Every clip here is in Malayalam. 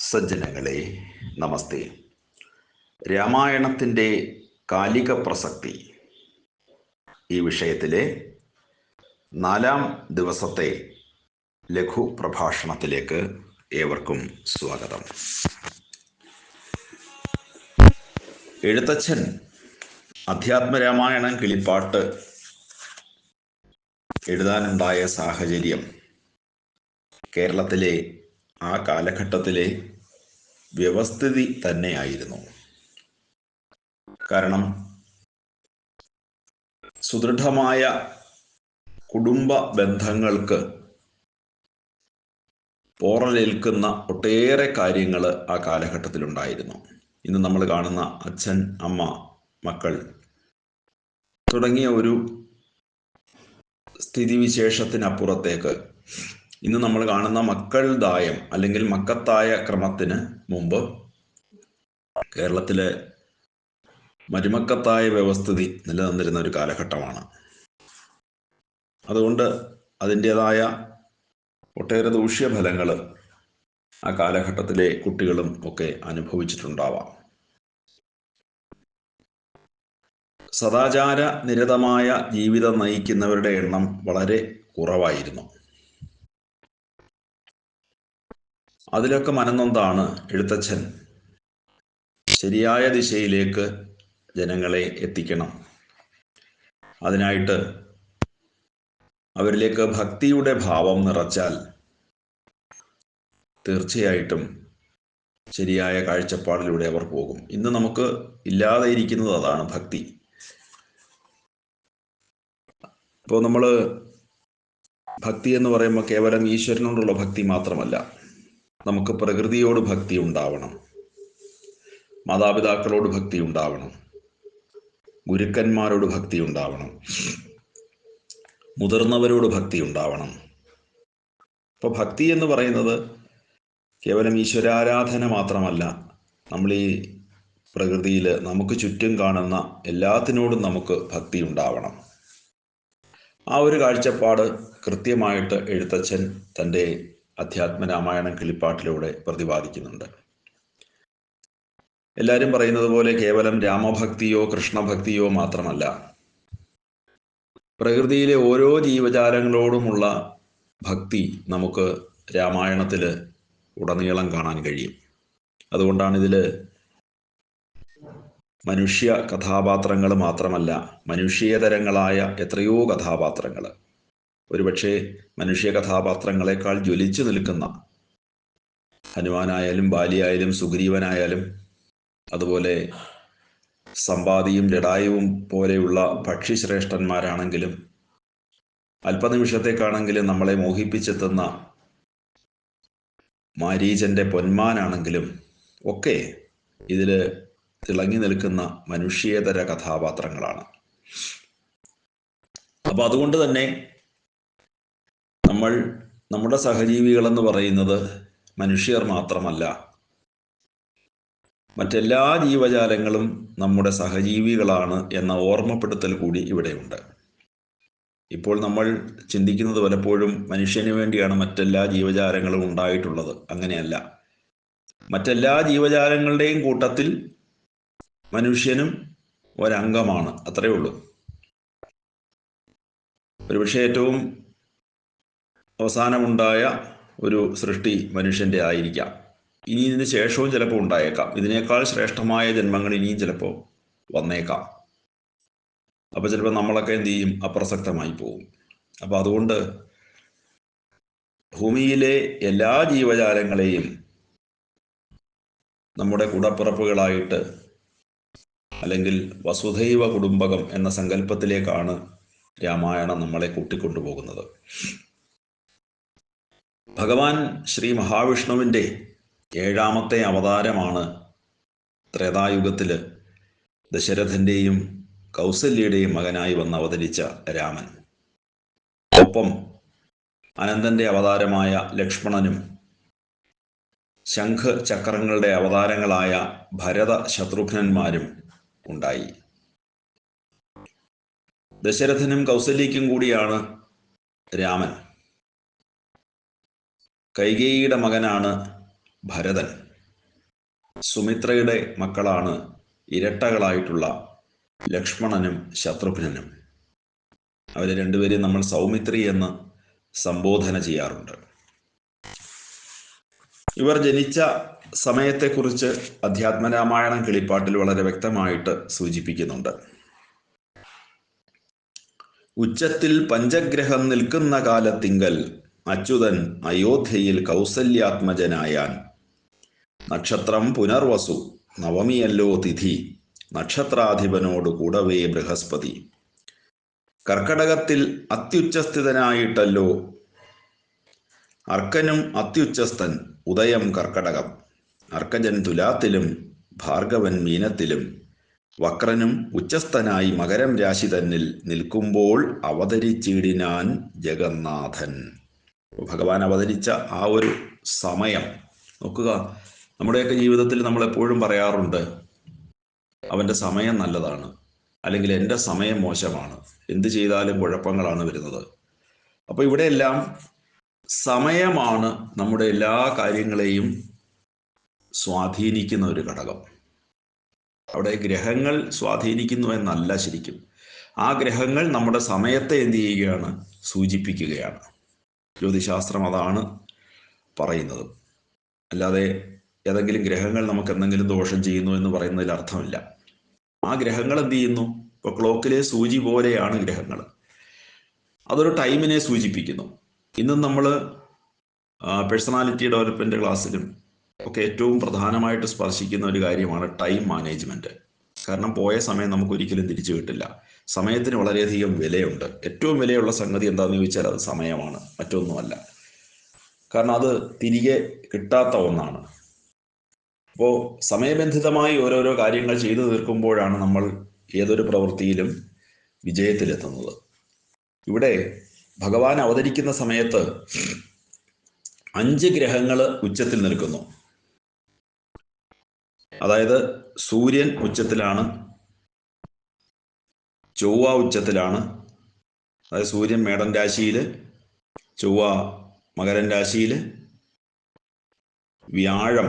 സജ്ജനങ്ങളെ നമസ്തേ. രാമായണത്തിന്റെ കാലിക പ്രസക്തി. ഈ വിഷയത്തിലെ നാലാം ദിവസത്തെ ലഘു പ്രഭാഷണത്തിലേക്ക് ഏവർക്കും സ്വാഗതം. എഴുത്തച്ഛൻ അധ്യാത്മരാമായണം കിളിപ്പാട്ട് എഴുതാനുണ്ടായ സാഹചര്യം കേരളത്തിലെ ആ കാലഘട്ടത്തിലെ വ്യവസ്ഥിതി തന്നെയായിരുന്നു. കാരണം സുദൃഢമായ കുടുംബ ബന്ധങ്ങൾക്ക് പോറലേൽക്കുന്ന ഒട്ടേറെ കാര്യങ്ങൾ ആ കാലഘട്ടത്തിലുണ്ടായിരുന്നു. ഇന്ന് നമ്മൾ കാണുന്ന അച്ഛൻ അമ്മ മക്കൾ തുടങ്ങിയ ഒരു സ്ഥിതിവിശേഷത്തിനപ്പുറത്തേക്ക് ഇന്ന് നമ്മൾ കാണുന്ന മക്കൾ ദായം അല്ലെങ്കിൽ മക്കത്തായ ക്രമത്തിന് മുമ്പ് കേരളത്തിലെ മരുമക്കത്തായ വ്യവസ്ഥിതി നിലനിന്നിരുന്ന ഒരു കാലഘട്ടമാണ്. അതുകൊണ്ട് അതിന്റെതായ ഒട്ടേറെ ദൂഷ്യഫലങ്ങൾ ആ കാലഘട്ടത്തിലെ കുട്ടികളും ഒക്കെ അനുഭവിച്ചിട്ടുണ്ടാവാം. സദാചാര നിരതമായ ജീവിതം നയിക്കുന്നവരുടെ എണ്ണം വളരെ കുറവായിരുന്നു. അതിലൊക്കെ മനന്നൊന്താണ് എഴുത്തച്ഛൻ. ശരിയായ ദിശയിലേക്ക് ജനങ്ങളെ എത്തിക്കണം. അതിനായിട്ട് അവരിലേക്ക് ഭക്തിയുടെ ഭാവം നിറച്ചാൽ തീർച്ചയായിട്ടും ശരിയായ കാഴ്ചപ്പാടിലൂടെ അവർ പോകും. ഇന്ന് നമുക്ക് ഇല്ലാതെ ഇരിക്കുന്നത് അതാണ് ഭക്തി. ഇപ്പോൾ നമ്മൾ ഭക്തി എന്ന് പറയുമ്പോൾ കേവലം ഈശ്വരനോടുള്ള ഭക്തി മാത്രമല്ല. നമുക്ക് പ്രകൃതിയോട് ഭക്തി ഉണ്ടാവണം. മാതാപിതാക്കളോട് ഭക്തി ഉണ്ടാവണം. ഗുരുക്കന്മാരോട് ഭക്തി ഉണ്ടാവണം. മുതിർന്നവരോട് ഭക്തി ഉണ്ടാവണം. അപ്പോൾ ഭക്തി എന്ന് പറയുന്നത് കേവലം ഈശ്വരാരാധന മാത്രമല്ല നമ്മൾ ഈ പ്രകൃതിയിൽ നമുക്ക് ചുറ്റും കാണുന്ന എല്ലാത്തിനോടും നമുക്ക് ഭക്തി ഉണ്ടാവണം. ആ ഒരു കാഴ്ചപ്പാട് കൃത്യമായിട്ട് എഴുത്തച്ഛൻ തന്റെ അധ്യാത്മരാമായണം കിളിപ്പാട്ടിലൂടെ പ്രതിപാദിക്കുന്നുണ്ട്. എല്ലാവരും പറയുന്നത് പോലെ കേവലം രാമഭക്തിയോ കൃഷ്ണഭക്തിയോ മാത്രമല്ല. പ്രകൃതിയിലെ ഓരോ ജീവജാലങ്ങളോടുമുള്ള ഭക്തി നമുക്ക് രാമായണത്തിൽ ഉടനീളം കാണാൻ കഴിയും. അതുകൊണ്ടാണ് ഇതിൽ മനുഷ്യ കഥാപാത്രങ്ങൾ മാത്രമല്ല മനുഷ്യേതരങ്ങളായ എത്രയോ കഥാപാത്രങ്ങൾ ഒരുപക്ഷെ മനുഷ്യ കഥാപാത്രങ്ങളെക്കാൾ ജ്വലിച്ചു നിൽക്കുന്ന ഹനുമാനായാലും ബാലിയായാലും സുഗ്രീവനായാലും അതുപോലെ സമ്പാദിയും ലഡായുവും പോലെയുള്ള ഭക്ഷ്യശ്രേഷ്ഠന്മാരാണെങ്കിലും അല്പനിമിഷത്തേക്കാണെങ്കിലും നമ്മളെ മോഹിപ്പിച്ചെത്തുന്ന മാരീചന്റെ പൊന്മാനാണെങ്കിലും ഒക്കെ ഇതിൽ തിളങ്ങി നിൽക്കുന്ന മനുഷ്യേതര കഥാപാത്രങ്ങളാണ്. അപ്പൊ അതുകൊണ്ട് തന്നെ നമ്മൾ നമ്മുടെ സഹജീവികളെന്ന് പറയുന്നത് മനുഷ്യർ മാത്രമല്ല. മറ്റെല്ലാ ജീവജാലങ്ങളും നമ്മുടെ സഹജീവികളാണ് എന്ന ഓർമ്മപ്പെടുത്തൽ കൂടി ഇവിടെയുണ്ട്. ഇപ്പോൾ നമ്മൾ ചിന്തിക്കുന്നത് പലപ്പോഴും മനുഷ്യന് വേണ്ടിയാണ് മറ്റെല്ലാ ജീവജാലങ്ങളും ഉണ്ടായിട്ടുള്ളത്. അങ്ങനെയല്ല. മറ്റെല്ലാ ജീവജാലങ്ങളുടെയും കൂട്ടത്തിൽ മനുഷ്യനും ഒരംഗമാണ്. അത്രയേ ഉള്ളൂ. ഒരുപക്ഷെ ഏറ്റവും അവസാനമുണ്ടായ ഒരു സൃഷ്ടി മനുഷ്യന്റെ ആയിരിക്കാം. ഇനി ഇതിന് ശേഷവും ചിലപ്പോൾ ഉണ്ടായേക്കാം. ഇതിനേക്കാൾ ശ്രേഷ്ഠമായ ജന്മങ്ങൾ ഇനിയും ചിലപ്പോൾ വന്നേക്കാം. അപ്പോൾ ചിലപ്പോൾ നമ്മളൊക്കെ എന്ത് ചെയ്യും? അപ്രസക്തമായി പോകും അപ്പോൾ അതുകൊണ്ട് ഭൂമിയിലെ എല്ലാ ജീവജാലങ്ങളെയും നമ്മുടെ കുടപ്പിറപ്പുകളായിട്ട് അല്ലെങ്കിൽ വസുധൈവ കുടുംബകം എന്ന സങ്കല്പത്തിലേക്കാണ് രാമായണം നമ്മളെ കൂട്ടിക്കൊണ്ടുപോകുന്നത്. ഭഗവാൻ ശ്രീ മഹാവിഷ്ണുവിന്റെ ഏഴാമത്തെ അവതാരമാണ് ത്രേതായുഗത്തിൽ ദശരഥന്റെയും കൗസല്യയുടെയും മകനായി വന്ന് അവതരിച്ച രാമൻ. ഒപ്പം അനന്തന്റെ അവതാരമായ ലക്ഷ്മണനും ശംഖ് ചക്രങ്ങളുടെ അവതാരങ്ങളായ ഭരത ശത്രുഘ്നന്മാരും ഉണ്ടായി. ദശരഥനും കൗസല്യയ്ക്കും കൂടിയാണ് രാമൻ. കൈകേയിയുടെ മകനാണ് ഭരതൻ. സുമിത്രയുടെ മക്കളാണ് ഇരട്ടകളായിട്ടുള്ള ലക്ഷ്മണനും ശത്രുഘ്നനും. അവരെ രണ്ടുപേരെയും നമ്മൾ സൗമിത്രി എന്ന് സംബോധന ചെയ്യാറുണ്ട്. ഇവർ ജനിച്ച സമയത്തെക്കുറിച്ച് അധ്യാത്മരാമായണം കിളിപ്പാട്ടിൽ വളരെ വ്യക്തമായിട്ട് സൂചിപ്പിക്കുന്നുണ്ട്. ഉച്ചത്തിൽ പഞ്ചഗ്രഹം നിൽക്കുന്ന കാലത്തിങ്കൽ അച്യുതൻ അയോധ്യയിൽ കൗസല്യാത്മജനായാൻ. നക്ഷത്രം പുനർവസു നവമിയല്ലോ തിഥി നക്ഷത്രാധിപനോട് കൂടവേ ബൃഹസ്പതി. കർക്കടകത്തിൽ അത്യുച്ചസ്ഥിതനായിട്ടല്ലോ. അർക്കനും അത്യുച്ചസ്ഥൻ ഉദയം കർക്കടകം. അർക്കജൻ തുലാത്തിലും ഭാർഗവൻ മീനത്തിലും. വക്രനും ഉച്ചസ്ഥനായി മകരം രാശി തന്നിൽ നിൽക്കുമ്പോൾ അവതരിച്ചിടിനാൻ ജഗന്നാഥൻ. ഭഗവാൻ അവതരിച്ച ആ ഒരു സമയം. നോക്കുക നമ്മുടെയൊക്കെ ജീവിതത്തിൽ നമ്മൾ എപ്പോഴും പറയാറുണ്ട് അവന്റെ സമയം നല്ലതാണ് അല്ലെങ്കിൽ എന്റെ സമയം മോശമാണ് എന്ത് ചെയ്താലും കുഴപ്പങ്ങളാണ് വരുന്നത്. അപ്പോൾ ഇവിടെയെല്ലാം സമയമാണ് നമ്മുടെ എല്ലാ കാര്യങ്ങളെയും സ്വാധീനിക്കുന്ന ഒരു ഘടകം. അവിടെ ഗ്രഹങ്ങൾ സ്വാധീനിക്കുന്നു എന്നല്ല ശരിക്കും. ആ ഗ്രഹങ്ങൾ നമ്മുടെ സമയത്തെ എന്ത് ചെയ്യുകയാണ്? സൂചിപ്പിക്കുകയാണ്. ജ്യോതിശാസ്ത്രം അതാണ് പറയുന്നത്. അല്ലാതെ ഏതെങ്കിലും ഗ്രഹങ്ങൾ നമുക്ക് എന്തെങ്കിലും ദോഷം ചെയ്യുന്നു എന്ന് പറയുന്നതിൽ അർത്ഥമില്ല. ആ ഗ്രഹങ്ങൾ എന്ത് ചെയ്യുന്നു? ഇപ്പോൾ ക്ലോക്കിലെ സൂചി പോലെയാണ് ഗ്രഹങ്ങൾ. അതൊരു ടൈമിനെ സൂചിപ്പിക്കുന്നു. ഇന്ന് നമ്മൾ പേഴ്സണാലിറ്റി ഡെവലപ്മെന്റ് ക്ലാസ്സിലും ഒക്കെ ഏറ്റവും പ്രധാനമായിട്ട് സ്പർശിക്കുന്ന ഒരു കാര്യമാണ് ടൈം മാനേജ്മെന്റ്. കാരണം പോയ സമയം നമുക്ക് ഒരിക്കലും തിരിച്ചു കിട്ടില്ല. സമയത്തിന് വളരെയധികം വിലയുണ്ട്. ഏറ്റവും വിലയുള്ള സംഗതി എന്താണെന്ന് ചോദിച്ചാൽ അത് സമയമാണ് മറ്റൊന്നുമല്ല. കാരണം അത് തിരികെ കിട്ടാത്ത ഒന്നാണ്. അപ്പോൾ സമയബന്ധിതമായി ഓരോരോ കാര്യങ്ങൾ ചെയ്തു തീർക്കുമ്പോഴാണ് നമ്മൾ ഏതൊരു പ്രവൃത്തിയിലും വിജയത്തിലെത്തുന്നത്. ഇവിടെ ഭഗവാൻ അവതരിക്കുന്ന സമയത്ത് അഞ്ച് ഗ്രഹങ്ങൾ ഉച്ചത്തിൽ നിൽക്കുന്നു. അതായത് സൂര്യൻ ഉച്ചത്തിലാണ് ചൊവ്വ ഉച്ചത്തിലാണ്. അതായത് സൂര്യൻ മേടൻ രാശിയിൽ ചൊവ്വ മകരൻ രാശിയിൽ വ്യാഴം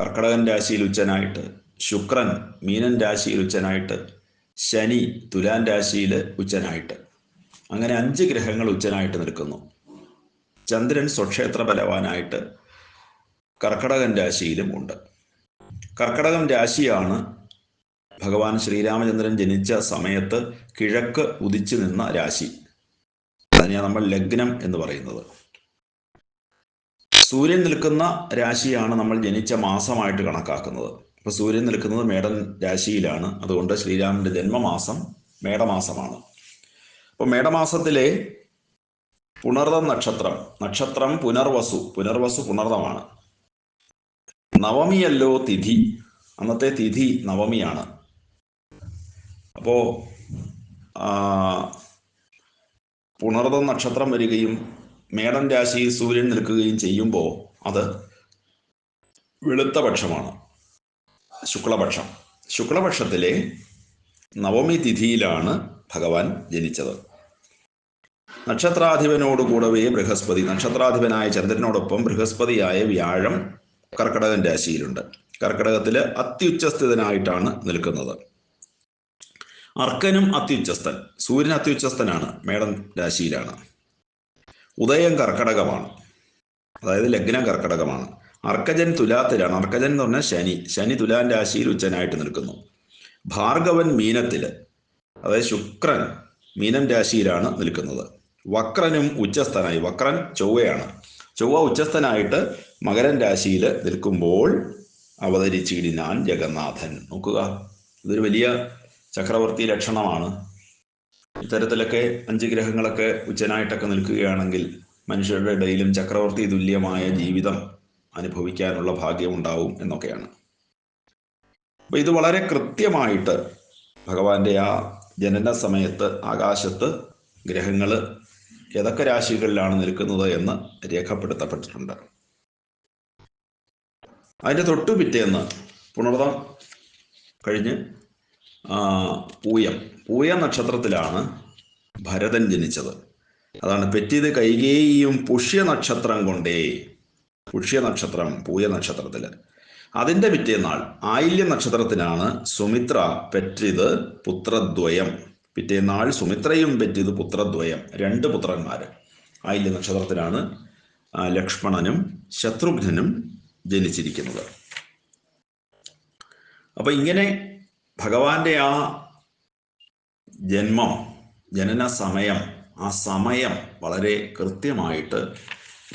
കർക്കടകൻ രാശിയിൽ ഉച്ചനായിട്ട് ശുക്രൻ മീനൻ രാശിയിൽ ഉച്ചനായിട്ട് ശനി തുലാൻ രാശിയിൽ ഉച്ചനായിട്ട്. അങ്ങനെ അഞ്ച് ഗ്രഹങ്ങൾ ഉച്ചനായിട്ട് നിൽക്കുന്നു. ചന്ദ്രൻ സ്വക്ഷേത്ര ബലവാനായിട്ട് കർക്കടകൻ രാശിയിലും ഉണ്ട്. കർക്കടകം രാശിയാണ് ഭഗവാൻ ശ്രീരാമചന്ദ്രൻ ജനിച്ച സമയത്ത് കിഴക്ക് ഉദിച്ചു നിന്ന രാശി. അതിനെയാണ് നമ്മൾ ലഗ്നം എന്ന് പറയുന്നത്. സൂര്യൻ നിൽക്കുന്ന രാശിയാണ് നമ്മൾ ജനിച്ച മാസമായിട്ട് കണക്കാക്കുന്നത്. അപ്പൊ സൂര്യൻ നിൽക്കുന്നത് മേടൻ രാശിയിലാണ്. അതുകൊണ്ട് ശ്രീരാമന്റെ ജന്മമാസം മേടമാസമാണ്. അപ്പോൾ മേടമാസത്തിലെ പുണർദം നക്ഷത്രം നക്ഷത്രം പുനർവസു പുനർവസു പുണർദമാണ്. നവമിയല്ലോ തിഥി അന്നത്തെ തിഥി നവമിയാണ്. അപ്പോ പുണർദം നക്ഷത്രം വരികയും മേടം രാശിയിൽ സൂര്യൻ നിൽക്കുകയും ചെയ്യുമ്പോൾ അത് വെളുത്ത പക്ഷമാണ് ശുക്ലപക്ഷം. ശുക്ലപക്ഷത്തിലെ നവമി തിഥിയിലാണ് ഭഗവാൻ ജനിച്ചത്. നക്ഷത്രാധിപനോട് കൂടവേ ബൃഹസ്പതി. നക്ഷത്രാധിപനായ ചന്ദ്രനോടൊപ്പം ബൃഹസ്പതിയായ വ്യാഴം കർക്കടകൻ രാശിയിലുണ്ട്. കർക്കടകത്തിൽ അത്യുച്ചസ്ഥിതനായിട്ടാണ് നിൽക്കുന്നത്. അർക്കനും അത്യുച്ചസ്ഥൻ. സൂര്യൻ അത്യുച്ചസ്ഥനാണ്. മേടൻ രാശിയിലാണ്. ഉദയം കർക്കടകമാണ്. അതായത് ലഗ്നം കർക്കടകമാണ്. അർക്കജൻ തുലാത്തിലാണ്. അർക്കജൻ എന്ന് പറഞ്ഞാൽ ശനി. ശനി തുലാൻ രാശിയിൽ ഉച്ചനായിട്ട് നിൽക്കുന്നു. ഭാർഗവൻ മീനത്തിൽ അതായത് ശുക്രൻ മീനം രാശിയിലാണ് നിൽക്കുന്നത്. വക്രനും ഉച്ചസ്ഥനായി. വക്രൻ ചൊവ്വയാണ്. ചൊവ്വ ഉച്ചസ്ഥനായിട്ട് മകരൻ രാശിയിൽ നിൽക്കുമ്പോൾ അവതരിച്ചിടിനാൻ ജഗന്നാഥൻ. നോക്കുക. ഇതൊരു വലിയ ചക്രവർത്തി ലക്ഷണമാണ്. ഇത്തരത്തിലൊക്കെ അഞ്ച് ഗ്രഹങ്ങളൊക്കെ ഉച്ചനായിട്ടൊക്കെ നിൽക്കുകയാണെങ്കിൽ മനുഷ്യരുടെ ഇടയിലും ചക്രവർത്തി തുല്യമായ ജീവിതം അനുഭവിക്കാനുള്ള ഭാഗ്യം ഉണ്ടാവും എന്നൊക്കെയാണ്. അപ്പൊ ഇത് വളരെ കൃത്യമായിട്ട് ഭഗവാന്റെ ആ ജനന സമയത്ത് ആകാശത്ത് ഗ്രഹങ്ങൾ ഏതൊക്കെ രാശികളിലാണ് നിൽക്കുന്നത് എന്ന് രേഖപ്പെടുത്തപ്പെട്ടിട്ടുണ്ട്. അതിന്റെ തൊട്ടു പിറ്റേന്ന് പുണർതം കഴിഞ്ഞ് പൂയം. പൂയ നക്ഷത്രത്തിലാണ് ഭരതൻ ജനിച്ചത്. അതാണ് പെറ്റിത് കൈകേയും പുഷ്യ നക്ഷത്രം കൊണ്ടേ. പുഷ്യ നക്ഷത്രം പൂയ നക്ഷത്രത്തിൽ അതിന്റെ പിറ്റേന്നാൾ ആയില്യ നക്ഷത്രത്തിനാണ് സുമിത്ര പെറ്റിത് പുത്രദ്വയം. പിറ്റേന്നാൾ സുമിത്രയും പെറ്റിത് പുത്രദ്വയം. രണ്ട് പുത്രന്മാർ ആയില്യ നക്ഷത്രത്തിലാണ് ലക്ഷ്മണനും ശത്രുഘ്നനും ജനിച്ചിരിക്കുന്നത്. അപ്പൊ ഇങ്ങനെ ഭഗവാന്റെ ആ ജന്മം ജനന സമയം ആ സമയം വളരെ കൃത്യമായിട്ട്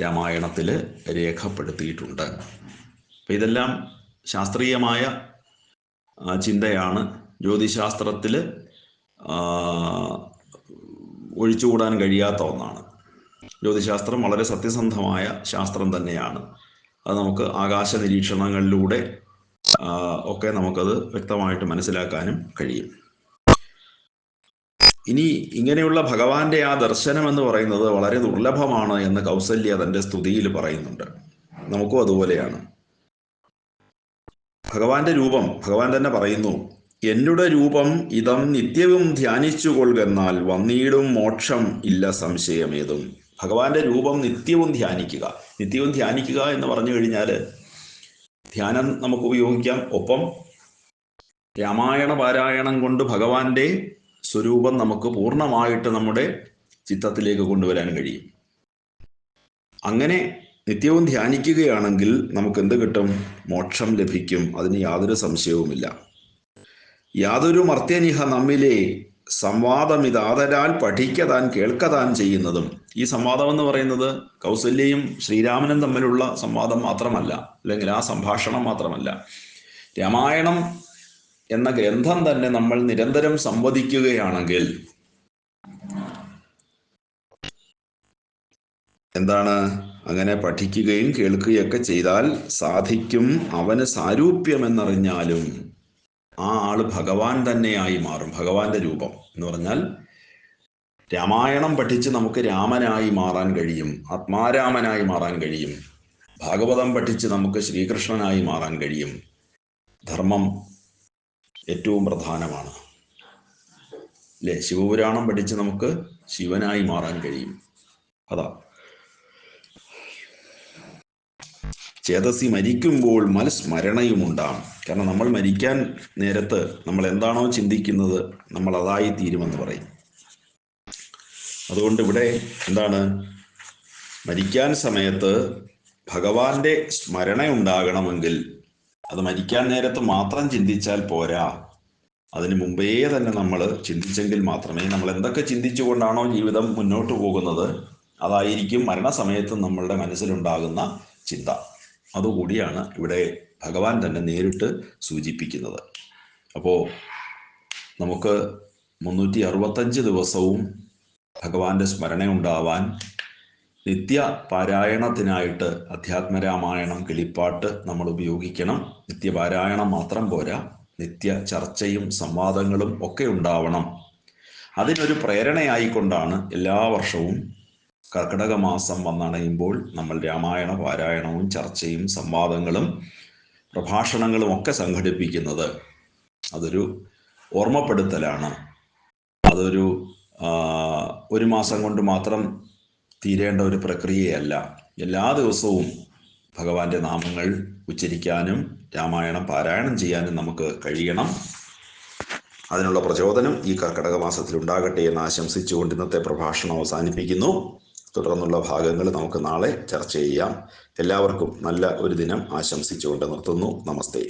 രാമായണത്തിൽ രേഖപ്പെടുത്തിയിട്ടുണ്ട്. അപ്പം ഇതെല്ലാം ശാസ്ത്രീയമായ ചിന്തയാണ്. ജ്യോതിശാസ്ത്രത്തിൽ ഒഴിച്ചുകൂടാൻ കഴിയാത്ത ഒന്നാണ്. ജ്യോതിശാസ്ത്രം വളരെ സത്യസന്ധമായ ശാസ്ത്രം തന്നെയാണ്. അത് നമുക്ക് ആകാശ നിരീക്ഷണങ്ങളിലൂടെ ഒക്കെ നമുക്കത് വ്യക്തമായിട്ട് മനസ്സിലാക്കാനും കഴിയും. ഇനി ഇങ്ങനെയുള്ള ഭഗവാന്റെ ആ ദർശനം എന്ന് പറയുന്നത് വളരെ ദുർലഭമാണ് എന്ന് കൗസല്യ തന്റെ സ്തുതിയിൽ പറയുന്നുണ്ട്. നമുക്കും അതുപോലെയാണ്. ഭഗവാന്റെ രൂപം ഭഗവാൻ തന്നെ പറയുന്നു എന്നുടെ രൂപം ഇതം നിത്യവും ധ്യാനിച്ചു കൊള്ളുകെന്നാൽ വന്നീടും മോക്ഷം ഇല്ല സംശയമേതും. ഭഗവാന്റെ രൂപം നിത്യവും ധ്യാനിക്കുക. നിത്യവും ധ്യാനിക്കുക എന്ന് പറഞ്ഞു കഴിഞ്ഞാൽ ധ്യാനം നമുക്ക് ഉപയോഗിക്കാം ഒപ്പം രാമായണ പാരായണം കൊണ്ട് ഭഗവാന്റെ സ്വരൂപം നമുക്ക് പൂർണമായിട്ട് നമ്മുടെ ചിത്തത്തിലേക്ക് കൊണ്ടുവരാൻ കഴിയും. അങ്ങനെ നിത്യവും ധ്യാനിക്കുകയാണെങ്കിൽ നമുക്ക് എന്ത് കിട്ടും? മോക്ഷം ലഭിക്കും. അതിന് യാതൊരു സംശയവുമില്ല. യാതൊരു മർത്യനിഹ നമ്മിലെ സംവാദം ഇതാതരാൽ പഠിക്കതാൻ കേൾക്കതാൻ ചെയ്യുന്നതും. ഈ സംവാദം എന്ന് പറയുന്നത് കൗസല്യയും ശ്രീരാമനും തമ്മിലുള്ള സംവാദം മാത്രമല്ല അല്ലെങ്കിൽ ആ സംഭാഷണം മാത്രമല്ല. രാമായണം എന്ന ഗ്രന്ഥം തന്നെ നമ്മൾ നിരന്തരം സംവദിക്കുകയാണെങ്കിൽ എന്താണ്? അങ്ങനെ പഠിക്കുകയും കേൾക്കുകയൊക്കെ ചെയ്താൽ സാധിക്കും അവന് സാരൂപ്യമെന്നറിഞ്ഞാലും. ആ ആൾ ഭഗവാൻ തന്നെയായി മാറും ഭഗവാന്റെ രൂപം എന്ന് പറഞ്ഞാൽ രാമായണം പഠിച്ച് നമുക്ക് രാമനായി മാറാൻ കഴിയും ആത്മാരാമനായി മാറാൻ കഴിയും ഭാഗവതം പഠിച്ച് നമുക്ക് ശ്രീകൃഷ്ണനായി മാറാൻ കഴിയും. ധർമ്മം ഏറ്റവും പ്രധാനമാണ്. അല്ലേ ശിവപുരാണം പഠിച്ച് നമുക്ക് ശിവനായി മാറാൻ കഴിയും. അതാ. ചേതസി മരിക്കുമ്പോൾ മനസ്മരണയുമുണ്ടാം കാരണം നമ്മൾ മരിക്കാൻ നേരത്ത് നമ്മൾ എന്താണോ ചിന്തിക്കുന്നത് നമ്മൾ അതായി തീരുമെന്ന് പറയും. അതുകൊണ്ട് ഇവിടെ എന്താണ്? മരിക്കാൻ സമയത്ത് ഭഗവാന്റെ സ്മരണ ഉണ്ടാകണമെങ്കിൽ അത് മരിക്കാൻ നേരത്ത് മാത്രം ചിന്തിച്ചാൽ പോരാ. അതിനു മുമ്പേ തന്നെ നമ്മൾ ചിന്തിച്ചെങ്കിൽ മാത്രമേ നമ്മൾ എന്തൊക്കെ ചിന്തിച്ചുകൊണ്ടാണോ ജീവിതം മുന്നോട്ട് പോകുന്നത് അതായിരിക്കും മരണസമയത്ത് നമ്മളുടെ മനസ്സിലുണ്ടാകുന്ന ചിന്ത. അതുകൂടിയാണ് ഇവിടെ ഭഗവാൻ തന്നെ നേരിട്ട് സൂചിപ്പിക്കുന്നത്. അപ്പോൾ നമുക്ക് മുന്നൂറ്റി അറുപത്തഞ്ച് ദിവസവും ഭഗവാന്റെ സ്മരണ ഉണ്ടാവാൻ നിത്യ പാരായണത്തിനായിട്ട് അധ്യാത്മരാമായണം കിളിപ്പാട്ട് നമ്മൾ ഉപയോഗിക്കണം. നിത്യപാരായണം മാത്രം പോരാ. നിത്യ ചർച്ചയും സംവാദങ്ങളും ഒക്കെ ഉണ്ടാവണം. അതിനൊരു പ്രേരണയായിക്കൊണ്ടാണ് എല്ലാ വർഷവും കർക്കിടക മാസം വന്നണയുമ്പോൾ നമ്മൾ രാമായണ പാരായണവും ചർച്ചയും സംവാദങ്ങളും പ്രഭാഷണങ്ങളും ഒക്കെ സംഘടിപ്പിക്കുന്നത് അതൊരു ഓർമ്മപ്പെടുത്തലാണ്. അതൊരു ഒരു മാസം കൊണ്ട് മാത്രം തീരേണ്ട ഒരു പ്രക്രിയയല്ല. എല്ലാ ദിവസവും ഭഗവാന്റെ നാമങ്ങൾ ഉച്ചരിക്കാനും രാമായണം പാരായണം ചെയ്യാനും നമുക്ക് കഴിയണം. അതിനുള്ള പ്രചോദനം ഈ കർക്കിടക മാസത്തിൽ ഉണ്ടാകട്ടെ എന്ന് ആശംസിച്ചുകൊണ്ട് ഇന്നത്തെ പ്രഭാഷണം അവസാനിപ്പിക്കുന്നു. തുടർന്നുള്ള ഭാഗങ്ങൾ നമുക്ക് നാളെ ചർച്ച ചെയ്യാം. എല്ലാവർക്കും നല്ല ഒരു ദിനം ആശംസിച്ചുകൊണ്ട് നിർത്തുന്നു. നമസ്തേ.